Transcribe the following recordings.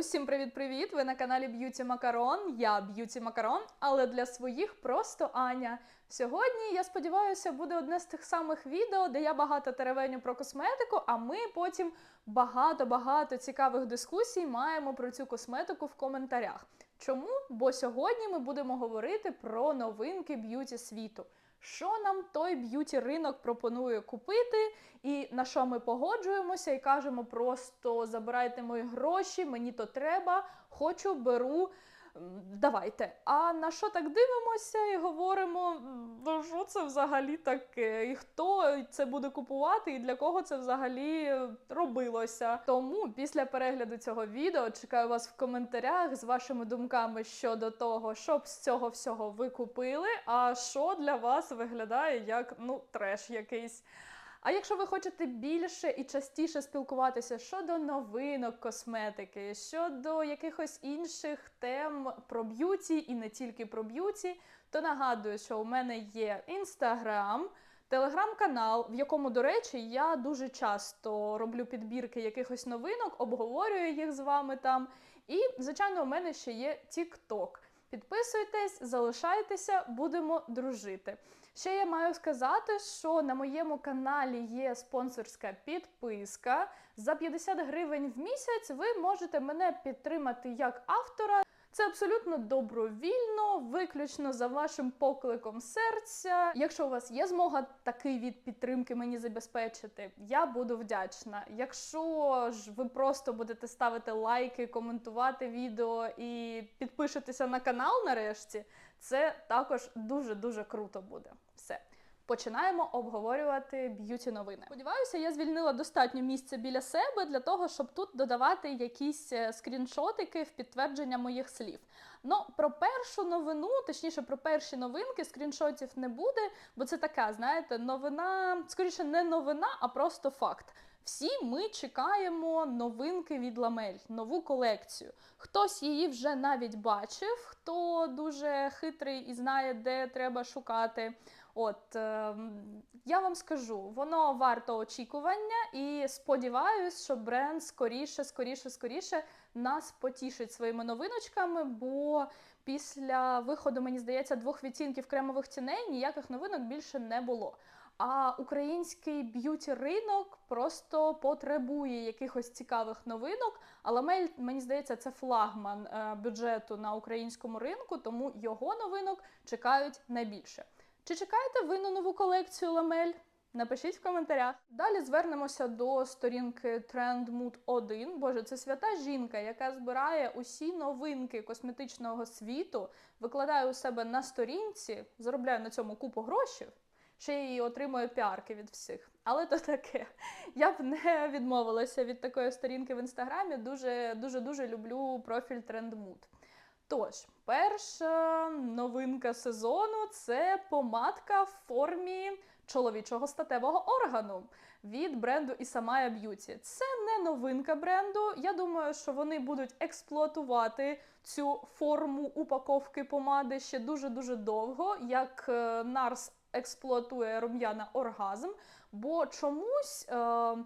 Усім привіт-привіт! Ви на каналі Б'юті Макарон. Я Б'юті Макарон, але для своїх просто Аня. Сьогодні, я сподіваюся, буде одне з тих самих відео, де я багато теревеню про косметику, а ми потім багато-багато цікавих дискусій маємо про цю косметику в коментарях. Чому? Бо сьогодні ми будемо говорити про новинки б'юті світу. Що нам той б'юті ринок пропонує купити, і на що ми погоджуємося і кажемо просто забирайте мої гроші, мені то треба, хочу, беру. Давайте. А на що так дивимося і говоримо, ну що це взагалі таке? І хто це буде купувати, і для кого це взагалі робилося? Тому після перегляду цього відео чекаю вас в коментарях з вашими думками щодо того, що б з цього всього ви купили, а що для вас виглядає як ну треш якийсь. А якщо ви хочете більше і частіше спілкуватися щодо новинок косметики, щодо якихось інших тем про б'юті і не тільки про б'юті, то нагадую, що у мене є інстаграм. Телеграм-канал, в якому, до речі, я дуже часто роблю підбірки якихось новинок, обговорюю їх з вами там. І, звичайно, у мене ще є TikTok. Підписуйтесь, залишайтеся, будемо дружити. Ще я маю сказати, що на моєму каналі є спонсорська підписка. За 50 гривень в місяць ви можете мене підтримати як автора. Це абсолютно добровільно, виключно за вашим покликом серця. Якщо у вас є змога такий від підтримки мені забезпечити, я буду вдячна. Якщо ж ви просто будете ставити лайки, коментувати відео і підпишетеся на канал нарешті, це також дуже дуже круто буде. Все. Починаємо обговорювати б'юті новини. Сподіваюся, я звільнила достатньо місця біля себе для того, щоб тут додавати якісь е, скріншотики в підтвердження моїх слів. Ну про першу новину, точніше про перші новинки, скріншотів не буде, бо це така, знаєте, новина, скоріше, не новина, а просто факт. Всі ми чекаємо новинки від Ламель, нову колекцію. Хтось її вже навіть бачив, хто дуже хитрий і знає, де треба шукати. От е, я вам скажу, воно варто очікування, і сподіваюсь, що бренд скоріше, скоріше, скоріше нас потішить своїми новиночками, бо після виходу, мені здається, двох відтінків кремових тіней ніяких новинок більше не було. А український б'юті ринок просто потребує якихось цікавих новинок. А Ламель, мені здається, це флагман е, бюджету на українському ринку, тому його новинок чекають найбільше. Чи чекаєте ви на нову колекцію Ламель? Напишіть в коментарях. Далі звернемося до сторінки Trend Mood 1. Боже, це свята жінка, яка збирає усі новинки косметичного світу, викладає у себе на сторінці, заробляє на цьому купу грошей. Ще й отримує піарки від всіх. Але то таке. Я б не відмовилася від такої сторінки в інстаграмі. Дуже дуже дуже люблю профіль Mood. Тож, перша новинка сезону це помадка в формі чоловічого статевого органу від бренду Isamaya Beauty. Це не новинка бренду. Я думаю, що вони будуть експлуатувати цю форму упаковки помади ще дуже-дуже довго, як е, Nars експлуатує рум'яна оргазм, бо чомусь. Е-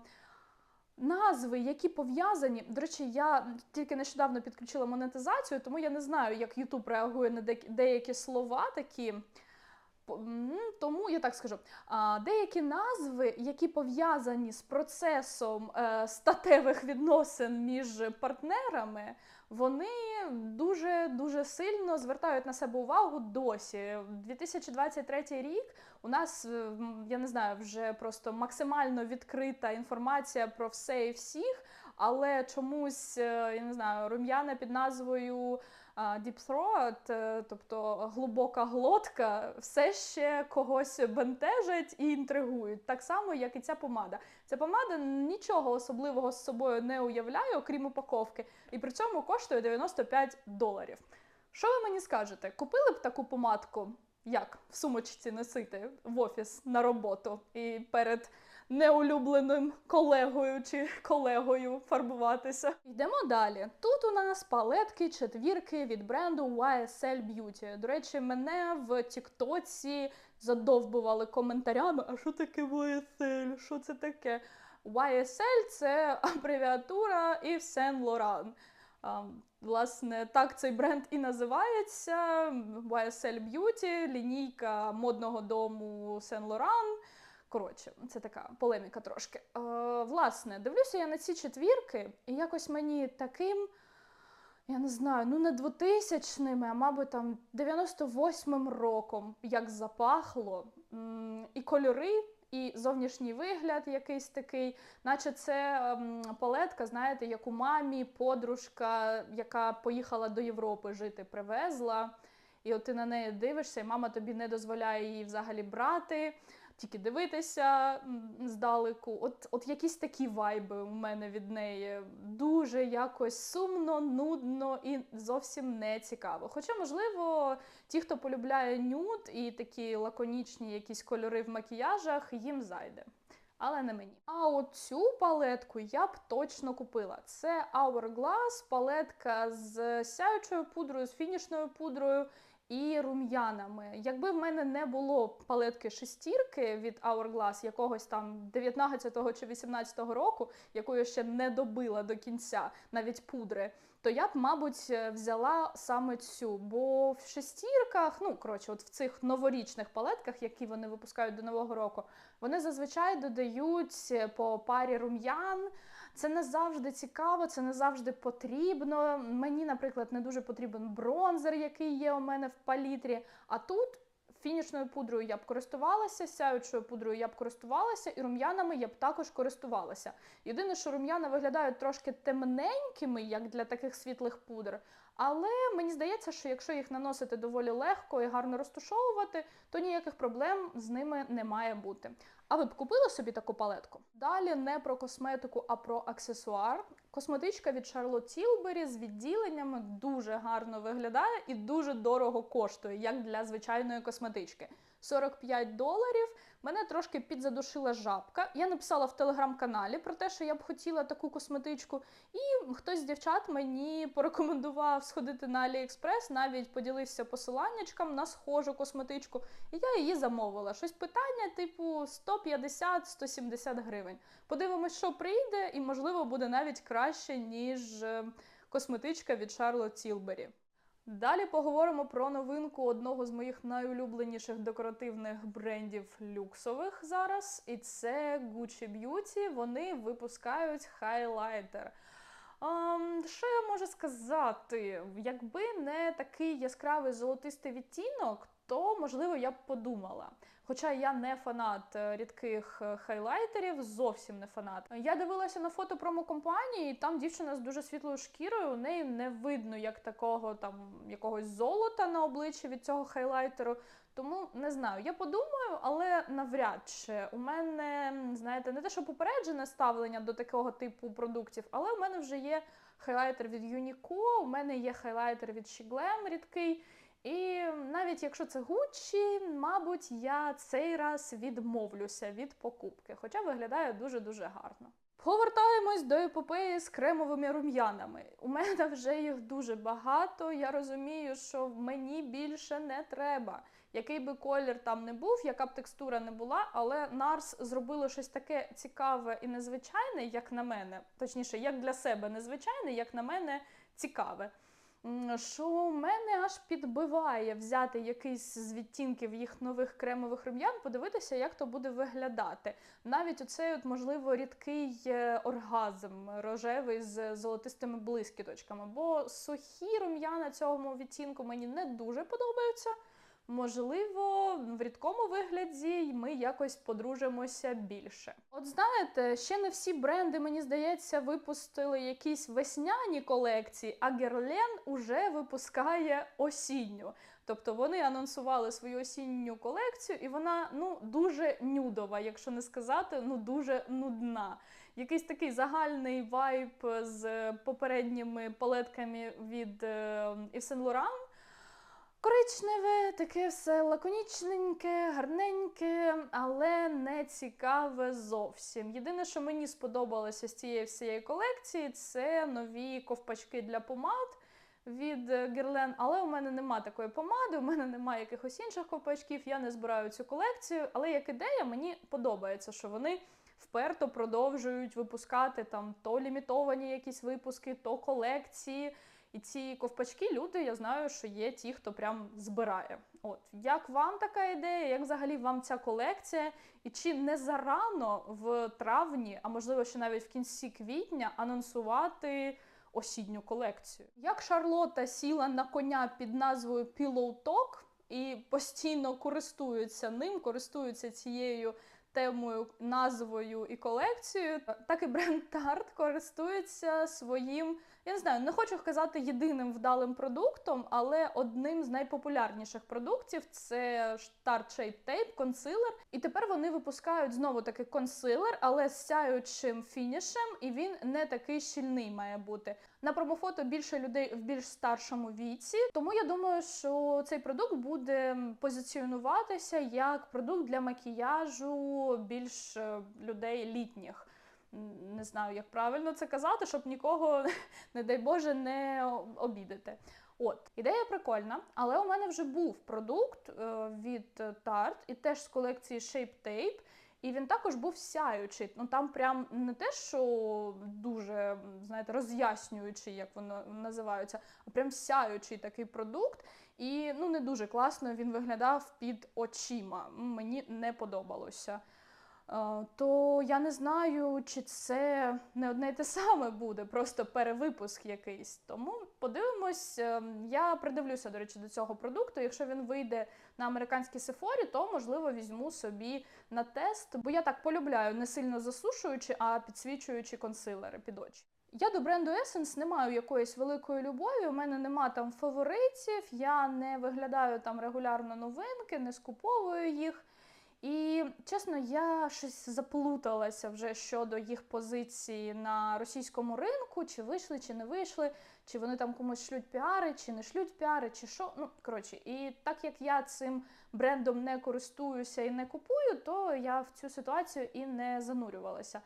Назви, які пов'язані. До речі, я тільки нещодавно підключила монетизацію, тому я не знаю, як Ютуб реагує на деякі- слова такі. Тому я так скажу: деякі назви, які пов'язані з процесом е, статевих відносин між партнерами, вони дуже дуже сильно звертають на себе увагу досі. 2023 рік у нас, е, я не знаю, вже просто максимально відкрита інформація про все і всіх, але чомусь, е, я не знаю, рум'яна під назвою Deep Throat, е, тобто глибока глотка, все ще когось бентежать і інтригують. Так само, як і ця помада. Ця помада нічого особливого з собою не уявляє, окрім упаковки, і при цьому коштує 95 доларів. Що ви мені скажете? Купили б таку помадку? Як в сумочці носити в офіс на роботу і перед неулюбленим колегою чи колегою фарбуватися. Йдемо далі. Тут у нас палетки четвірки від бренду YSL Beauty. До речі, мене в Тіктоці задовбували коментарями: а що таке YSL? Що це таке? YSL це абревіатура Yves Saint Laurent. Власне, так цей бренд і називається YSL Beauty, лінійка модного дому Saint Laurent. Коротше, це така полеміка трошки. Власне, дивлюся я на ці четвірки, і якось мені таким, я не знаю, ну не 2000-ними, а мабуть там 98-м роком, як запахло, і кольори. І зовнішній вигляд якийсь такий, наче це ем, палетка, знаєте, яку мамі подружка, яка поїхала до Європи жити, привезла. І от ти на неї дивишся, і мама тобі не дозволяє її взагалі брати, тільки дивитися здалеку. От, от якісь такі вайби у мене від неї. Дуже якось сумно, нудно і зовсім не цікаво. Хоча, можливо, ті, хто полюбляє нюд і такі лаконічні якісь кольори в макіяжах, їм зайде. Але не мені. А от цю палетку я б точно купила. Це Hourglass, палетка з сяючою пудрою, з фінішною пудрою і рум'янами. Якби в мене не було палетки шестірки від Hourglass якогось там 19-го чи 18-го року, яку я ще не добила до кінця, навіть пудри, то я б, мабуть, взяла саме цю. Бо в шестірках, ну коротше, от в цих новорічних палетках, які вони випускають до Нового року, вони зазвичай додають по парі рум'ян. Це не завжди цікаво, це не завжди потрібно. Мені, наприклад, не дуже потрібен бронзер, який є у мене в палітрі. А тут фінішною пудрою я б користувалася, сяючою пудрою я б користувалася, і рум'янами я б також користувалася. Єдине, що рум'яна виглядають трошки темненькими, як для таких світлих пудр. Але мені здається, що якщо їх наносити доволі легко і гарно розтушовувати, то ніяких проблем з ними не має бути. А ви б купили собі таку палетку? Далі не про косметику, а про аксесуар. Косметичка від Charlotte Tilbury з відділеннями дуже гарно виглядає і дуже дорого коштує, як для звичайної косметички. 45 доларів. Мене трошки підзадушила жабка. Я написала в телеграм-каналі про те, що я б хотіла таку косметичку, і хтось з дівчат мені порекомендував сходити на AliExpress, навіть поділився посиланнячком на схожу косметичку, і я її замовила. Щось питання, типу 150-170 гривень. Подивимось, що прийде, і можливо буде навіть краще, ніж е, косметичка від Charlotte Tilbury. Далі поговоримо про новинку одного з моїх найулюбленіших декоративних брендів люксових зараз, і це Gucci Beauty. Вони випускають хайлайтер. Um, що я можу сказати? Якби не такий яскравий золотистий відтінок, то можливо я б подумала. Хоча я не фанат е, рідких е, хайлайтерів, зовсім не фанат. Я дивилася на фото промокомпанії, і там дівчина з дуже світлою шкірою. У неї не видно як такого там якогось золота на обличчі від цього хайлайтеру. Тому не знаю, я подумаю, але навряд чи у мене, знаєте, не те, що попереджене ставлення до такого типу продуктів, але у мене вже є хайлайтер від Uniqlo, у мене є хайлайтер від Shiglam рідкий. І навіть якщо це Гуччі, мабуть, я цей раз відмовлюся від покупки, хоча виглядає дуже-дуже гарно. Повертаємось до епопеї з кремовими рум'янами. У мене вже їх дуже багато. Я розумію, що мені більше не треба. Який би колір там не був, яка б текстура не була, але Нарс зробило щось таке цікаве і незвичайне, як на мене, точніше, як для себе незвичайне, як на мене, цікаве що мене аж підбиває взяти якийсь з відтінків їх нових кремових рум'ян, подивитися, як то буде виглядати. Навіть оцей, от, можливо, рідкий е, оргазм рожевий з золотистими блискіточками. Бо сухі рум'яна цього відтінку мені не дуже подобаються. Можливо, в рідкому вигляді ми якось подружимося більше. От знаєте, ще не всі бренди, мені здається, випустили якісь весняні колекції, а Герлен уже випускає осінню. Тобто вони анонсували свою осінню колекцію, і вона ну дуже нюдова, якщо не сказати, ну дуже нудна. Якийсь такий загальний вайб з попередніми палетками від Yves Saint Laurent. Коричневе, таке все лаконічненьке, гарненьке, але не цікаве зовсім. Єдине, що мені сподобалося з цієї всієї колекції, це нові ковпачки для помад від Guerlain, але у мене нема такої помади, у мене немає якихось інших ковпачків, я не збираю цю колекцію. Але як ідея, мені подобається, що вони вперто продовжують випускати там то лімітовані якісь випуски, то колекції. І ці ковпачки, люди, я знаю, що є ті, хто прям збирає. От як вам така ідея? Як взагалі вам ця колекція? І чи не зарано в травні, а можливо, ще навіть в кінці квітня, анонсувати осінню колекцію? Як Шарлота сіла на коня під назвою Pillow Talk і постійно користуються ним, користуються цією темою, назвою і колекцією, так і бренд Tarte користується своїм, я не знаю, не хочу казати єдиним вдалим продуктом, але одним з найпопулярніших продуктів це Tarte Shape Tape, консилер. І тепер вони випускають знову таки консилер, але з сяючим фінішем, і він не такий щільний має бути. На промофото більше людей в більш старшому віці, тому я думаю, що цей продукт буде позиціонуватися як продукт для макіяжу більш е, людей літніх. Не знаю, як правильно це казати, щоб нікого, не дай Боже, не обідати. От, ідея прикольна, але у мене вже був продукт е, від Tarte, і теж з колекції Shape Tape. І він також був сяючий. Ну там прям не те, що дуже знаєте, роз'яснюючий, як воно називається, а прям сяючий такий продукт. І ну не дуже класно він виглядав під очима. Мені не подобалося. То я не знаю, чи це не одне й те саме буде, просто перевипуск якийсь. Тому подивимось. Е, Я придивлюся, до речі, до цього продукту. Якщо він вийде на американській сефорі, то можливо візьму собі на тест, бо я так полюбляю не сильно засушуючи, а підсвічуючи консилери під очі. Я до бренду Essence не маю якоїсь великої любові. У мене нема там фаворитів, я не виглядаю там регулярно новинки, не скуповую їх. І чесно, я щось заплуталася вже щодо їх позиції на російському ринку, чи вийшли, чи не вийшли, чи вони там комусь шлють піари, чи не шлють піари, чи що. Ну коротше, і так як я цим брендом не користуюся і не купую, то я в цю ситуацію і не занурювалася.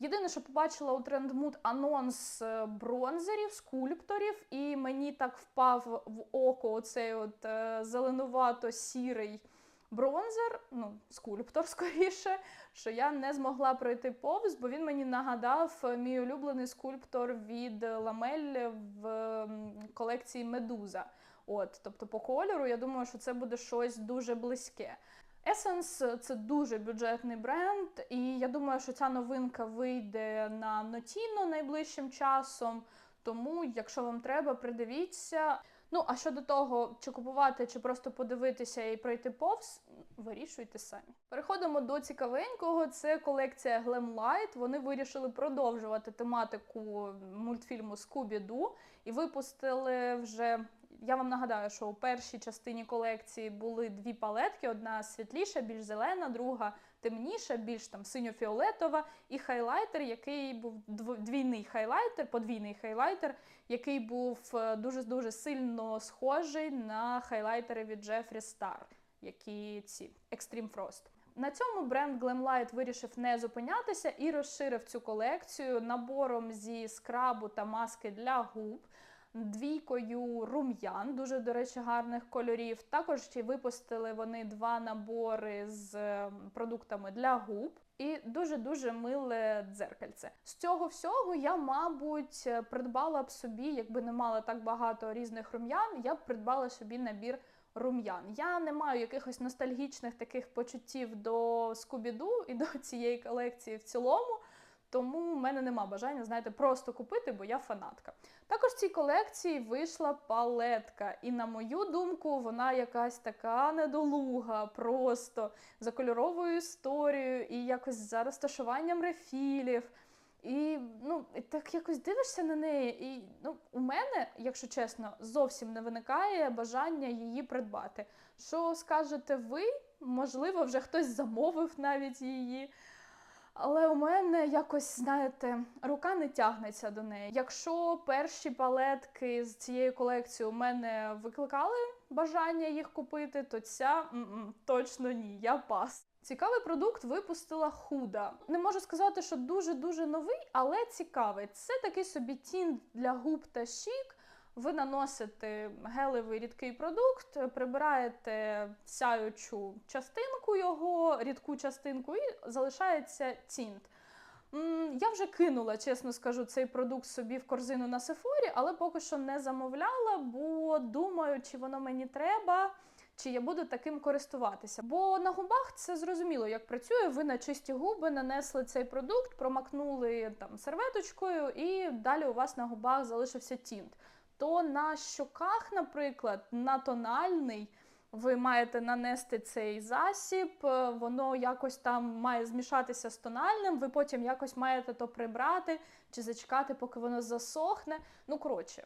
Єдине, що побачила у Trendmood анонс е, бронзерів, скульпторів, і мені так впав в око оцей от е, зеленувато-сірий бронзер, ну, скульптор скоріше, що я не змогла пройти повз, бо він мені нагадав е, мій улюблений скульптор від Ламель в колекції Медуза. От, тобто по кольору, я думаю, що це буде щось дуже близьке. Essence – це дуже бюджетний бренд, і я думаю, що ця новинка вийде на Notino найближчим часом. Тому, якщо вам треба, придивіться. Ну, а щодо того, чи купувати, чи просто подивитися і пройти повз, вирішуйте самі. Переходимо до цікавенького. Це колекція Glamlight. Вони вирішили продовжувати тематику мультфільму Скубі-Ду і випустили вже. Я вам нагадаю, що у першій частині колекції були дві палетки: одна світліша, більш зелена, друга темніша, більш там синьо-фіолетова, і хайлайтер, який був двійний хайлайтер, подвійний хайлайтер, який був дуже дуже сильно схожий на хайлайтери від Jeffree Star, які ці Extreme Frost. На цьому бренд Glamlight вирішив не зупинятися і розширив цю колекцію набором зі скрабу та маски для губ. Двійкою рум'ян, дуже, до речі, гарних кольорів. Також ще випустили вони два набори з е, продуктами для губ. І дуже-дуже миле дзеркальце. З цього всього я, мабуть, придбала б собі, якби не мала так багато різних рум'ян, я б придбала собі набір рум'ян. Я не маю якихось ностальгічних таких почуттів до Скубіду і до цієї колекції в цілому. Тому в мене нема бажання, знаєте, просто купити, бо я фанатка. Також в цій колекції вийшла палетка, і на мою думку, вона якась така недолуга, просто за кольоровою історією і якось за розташуванням рефілів. І ну, так якось дивишся на неї. І ну, у мене, якщо чесно, зовсім не виникає бажання її придбати. Що скажете ви? Можливо, вже хтось замовив навіть її. Але у мене якось, знаєте, рука не тягнеться до неї. Якщо перші палетки з цієї колекції у мене викликали бажання їх купити, то ця м-м, точно ні, я пас. Цікавий продукт випустила худа. Не можу сказати, що дуже-дуже новий, але цікавий. Це такий собі тінт для губ та щік. Ви наносите гелевий рідкий продукт, прибираєте сяючу частинку його, рідку частинку, і залишається тінт. Я вже кинула, чесно скажу, цей продукт собі в корзину на Сефорі, але поки що не замовляла, бо думаю, чи воно мені треба, чи я буду таким користуватися. Бо на губах це зрозуміло, як працює. Ви на чисті губи нанесли цей продукт, промакнули там серветочкою, і далі у вас на губах залишився тінт. То на щоках, наприклад, на тональний. Ви маєте нанести цей засіб, е, воно якось там має змішатися з тональним, ви потім якось маєте то прибрати чи зачекати, поки воно засохне. Ну, коротше,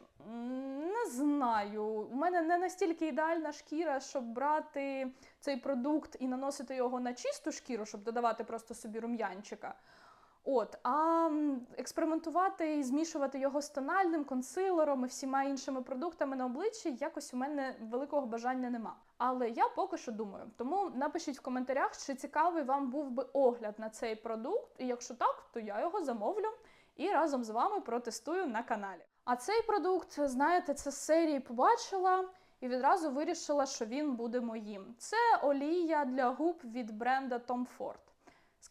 не знаю. У мене не настільки ідеальна шкіра, щоб брати цей продукт і наносити його на чисту шкіру, щоб додавати просто собі рум'янчика. От, а експериментувати і змішувати його з тональним, консилером і всіма іншими продуктами на обличчі якось у мене великого бажання нема. Але я поки що думаю. Тому напишіть в коментарях, чи цікавий вам був би огляд на цей продукт. І якщо так, то я його замовлю і разом з вами протестую на каналі. А цей продукт, знаєте, це з серії побачила і відразу вирішила, що він буде моїм. Це олія для губ від бренда Tom Ford.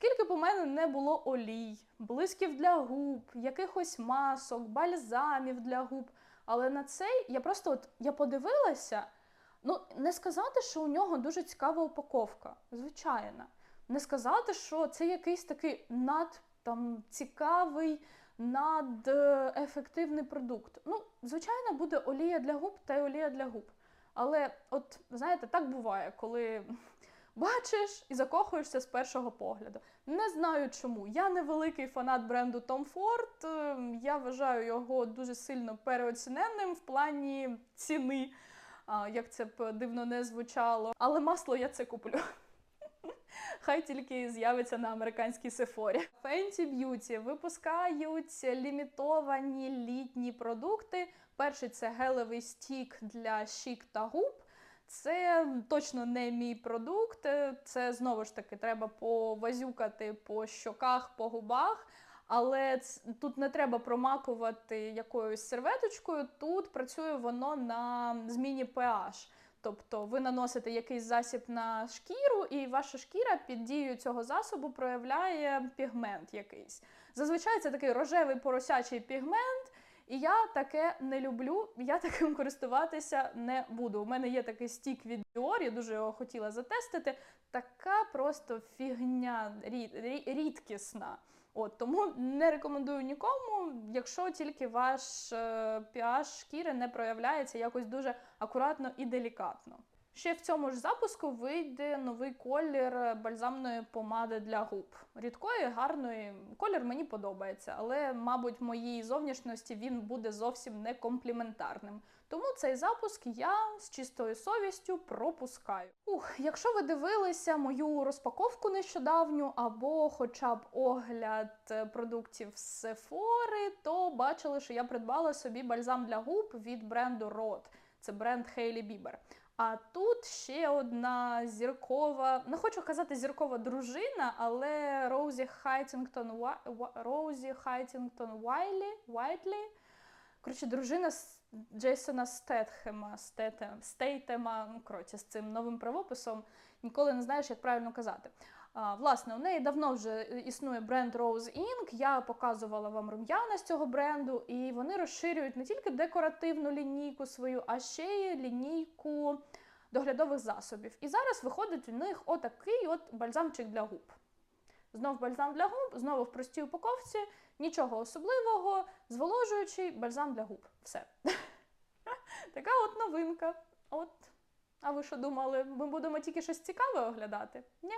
Скільки б у мене не було олій, блисків для губ, якихось масок, бальзамів для губ. Але на цей я просто от я подивилася. Ну, не сказати, що у нього дуже цікава упаковка, звичайно. Не сказати, що це якийсь такий над там цікавий, надефективний продукт. Ну, звичайно, буде олія для губ та й олія для губ. Але, от знаєте, так буває, коли бачиш і закохуєшся з першого погляду. Не знаю чому. Я не великий фанат бренду Tom Ford. Ем, Я вважаю його дуже сильно переоціненним в плані ціни, як це б дивно не звучало. Але масло я це куплю. Хай тільки з'явиться на американській сефорі. Fenty Beauty випускають лімітовані літні продукти. Перший це гелевий стік для щік та губ. Це точно не мій продукт. Це знову ж таки треба повазюкати по щоках, по губах. Але тут не треба промакувати якоюсь серветочкою. Тут працює воно на зміні pH. Тобто ви наносите якийсь засіб на шкіру, і ваша шкіра під дією цього засобу проявляє пігмент якийсь. Зазвичай це такий рожевий поросячий пігмент, і я таке не люблю. Я таким користуватися не буду. У мене є такий стік від Dior, я дуже його хотіла затестити. Така просто фігня рід- рідкісна. От тому не рекомендую нікому, якщо тільки ваш е, pH шкіри не проявляється якось дуже акуратно і делікатно. Ще в цьому ж запуску вийде новий колір бальзамної помади для губ. Рідкої, гарної. Колір мені подобається, але, мабуть, моїй зовнішності він буде зовсім не компліментарним. Тому цей запуск я з чистою совістю пропускаю. Ух, якщо ви дивилися мою розпаковку нещодавню, або хоча б огляд е, продуктів з Sephora, то бачили, що я придбала собі бальзам для губ від бренду Rod. Це бренд Hailey Bieber. А тут ще одна зіркова, не хочу казати зіркова дружина, але Роузі Хайтінгтон Роузі Хайтінгтон Вайлі, Вайтлі. Коротше, дружина Джейсона Стетхема, Стейтема, ну, коротше, з цим новим правописом. Ніколи не знаєш, як правильно казати. Власне, у неї давно вже існує бренд Rose Inc. Я показувала вам рум'яна з цього бренду, і вони розширюють не тільки декоративну лінійку свою, а ще й лінійку доглядових засобів. І зараз виходить у них отакий от бальзамчик для губ. Знов бальзам для губ, знову в простій упаковці, нічого особливого, зволожуючий бальзам для губ. Все. Така от новинка. От. А ви що думали, ми будемо тільки щось цікаве оглядати? Ні.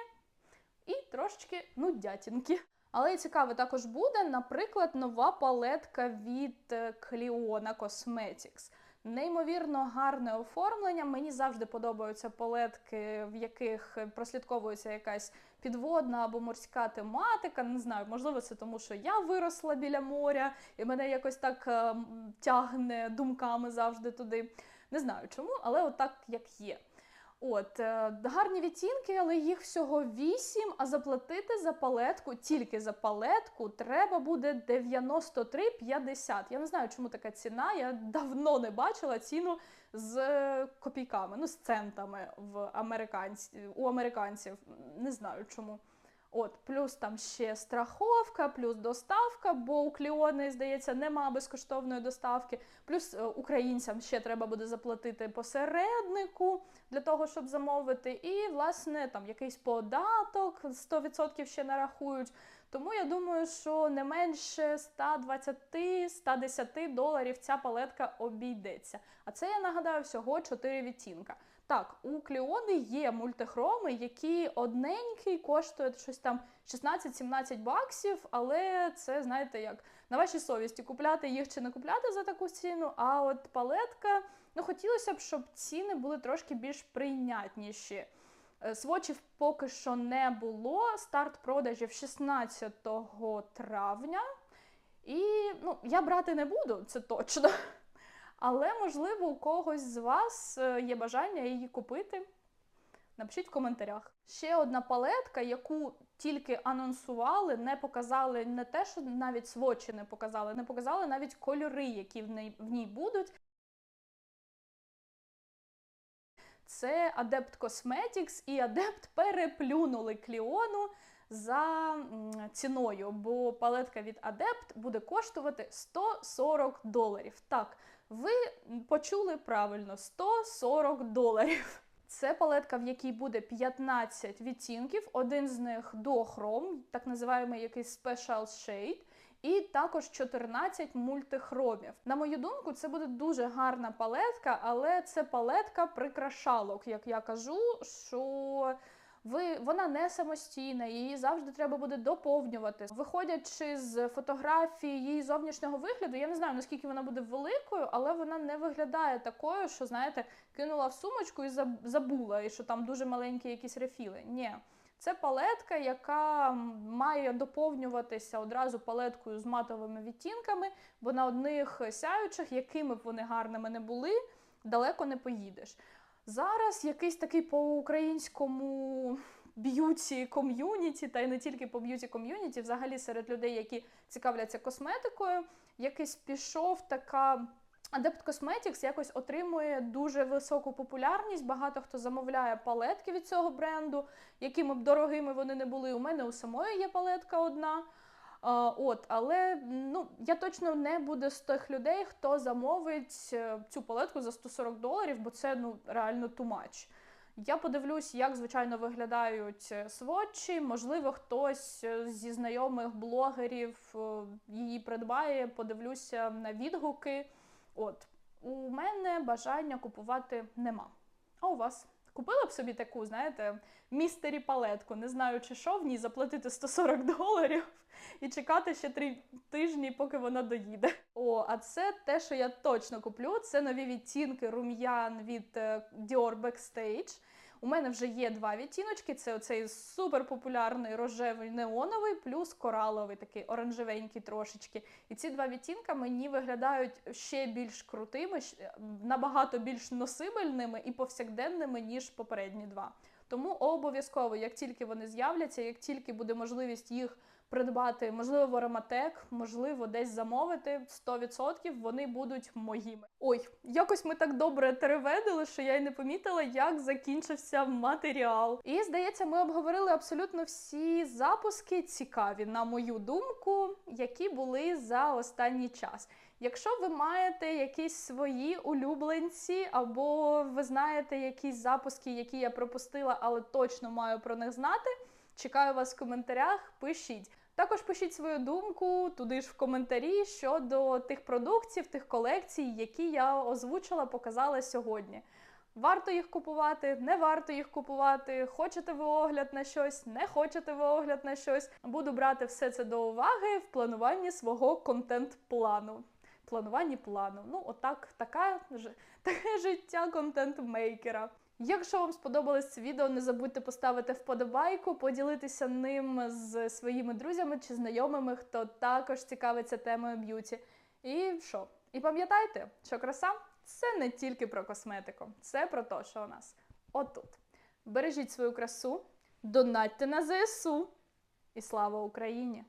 І трошечки нудятінки. Але і цікаве також буде, наприклад, нова палетка від е, Cliona Cosmetics. Неймовірно гарне оформлення. Мені завжди подобаються палетки, в яких прослідковується якась підводна або морська тематика. Не знаю, можливо, це тому, що я виросла біля моря, і мене якось так е, тягне думками завжди туди. Не знаю чому, але отак як є. От е, гарні відтінки, але їх всього 8, а заплатити за палетку, тільки за палетку, треба буде 93,50. Я не знаю, чому така ціна. Я давно не бачила ціну з е, копійками, ну з центами в американці, у американців. Не знаю чому. От, плюс там ще страховка, плюс доставка, бо у Кліони, здається, нема безкоштовної доставки. Плюс е, українцям ще треба буде заплатити посереднику для того, щоб замовити. І, власне, там якийсь податок 100% ще нарахують. Тому я думаю, що не менше 120-110 доларів ця палетка обійдеться. А це я нагадаю всього 4 відтінка. Так, у Кліони є мультихроми, які одненький коштують щось там 16-17 баксів, але це, знаєте, як на вашій совісті купляти їх чи не купляти за таку ціну. А от палетка, ну хотілося б, щоб ціни були трошки більш прийнятніші. Е, Свочів поки що не було. Старт продажів 16 травня. І ну, я брати не буду, це точно. Але, можливо, у когось з вас е, є бажання її купити. Напишіть в коментарях. Ще одна палетка, яку тільки анонсували, не показали не те, що навіть свочі не показали, не показали навіть кольори, які в ній, в ній будуть. Це Adept Cosmetics і Adept переплюнули Кліону за ціною, бо палетка від Adept буде коштувати 140 доларів. Так, ви почули правильно 140 доларів. Це палетка, в якій буде 15 відтінків, один з них дуохром, так називаємо якийсь special shade, і також 14 мультихромів. На мою думку, це буде дуже гарна палетка, але це палетка прикрашалок, як я кажу, що ви вона не самостійна, її завжди треба буде доповнювати. Виходячи з фотографії її зовнішнього вигляду, я не знаю наскільки вона буде великою, але вона не виглядає такою, що знаєте, кинула в сумочку і забула, і що там дуже маленькі якісь рефіли. Ні. Це палетка, яка має доповнюватися одразу палеткою з матовими відтінками, бо на одних сяючих, якими б вони гарними не були, далеко не поїдеш. Зараз якийсь такий по-українському б'юті ком'юніті, та й не тільки по б'юті ком'юніті, взагалі серед людей, які цікавляться косметикою, якийсь пішов така. Adept Cosmetics якось отримує дуже високу популярність. Багато хто замовляє палетки від цього бренду, якими б дорогими вони не були. У мене у самої є палетка одна. От, але ну, я точно не буду з тих людей, хто замовить е, цю палетку за 140 доларів, бо це ну, реально much. Я подивлюсь, як звичайно виглядають е, сводчі. Можливо, хтось е, зі знайомих блогерів її придбає, подивлюся на відгуки. От у мене бажання купувати нема. А у вас? Купила б собі таку, знаєте, містері палетку, не знаючи, що в ній заплатити 140 доларів і чекати ще три тижні, поки вона доїде. О, а це те, що я точно куплю. Це нові відтінки рум'ян від е, Dior Backstage. У мене вже є два відтіночки: це оцей суперпопулярний рожевий неоновий, плюс кораловий, такий оранжевенький трошечки. І ці два відтінка мені виглядають ще більш крутими, набагато більш носибельними і повсякденними, ніж попередні два. Тому обов'язково, як тільки вони з'являться, як тільки буде можливість їх придбати, можливо, в Ароматек, можливо, десь замовити 100%, вони будуть моїми. Ой, якось ми так добре тереведили, що я й не помітила, як закінчився матеріал. І здається, ми обговорили абсолютно всі запуски цікаві, на мою думку, які були за останній час. Якщо ви маєте якісь свої улюбленці, або ви знаєте якісь запуски, які я пропустила, але точно маю про них знати, чекаю вас в коментарях, пишіть. Також пишіть свою думку туди ж в коментарі щодо тих продуктів, тих колекцій, які я озвучила, показала сьогодні. Варто їх купувати, не варто їх купувати. Хочете ви огляд на щось, не хочете ви огляд на щось. Буду брати все це до уваги в плануванні свого контент-плану. Плануванні плану. Ну, отак, така, таке життя контент-мейкера. Якщо вам сподобалось це відео, не забудьте поставити вподобайку, поділитися ним з своїми друзями чи знайомими, хто також цікавиться темою б'юті. І що? І пам'ятайте, що краса це не тільки про косметику, це про те, що у нас отут. Бережіть свою красу, донатьте на ЗСУ і слава Україні!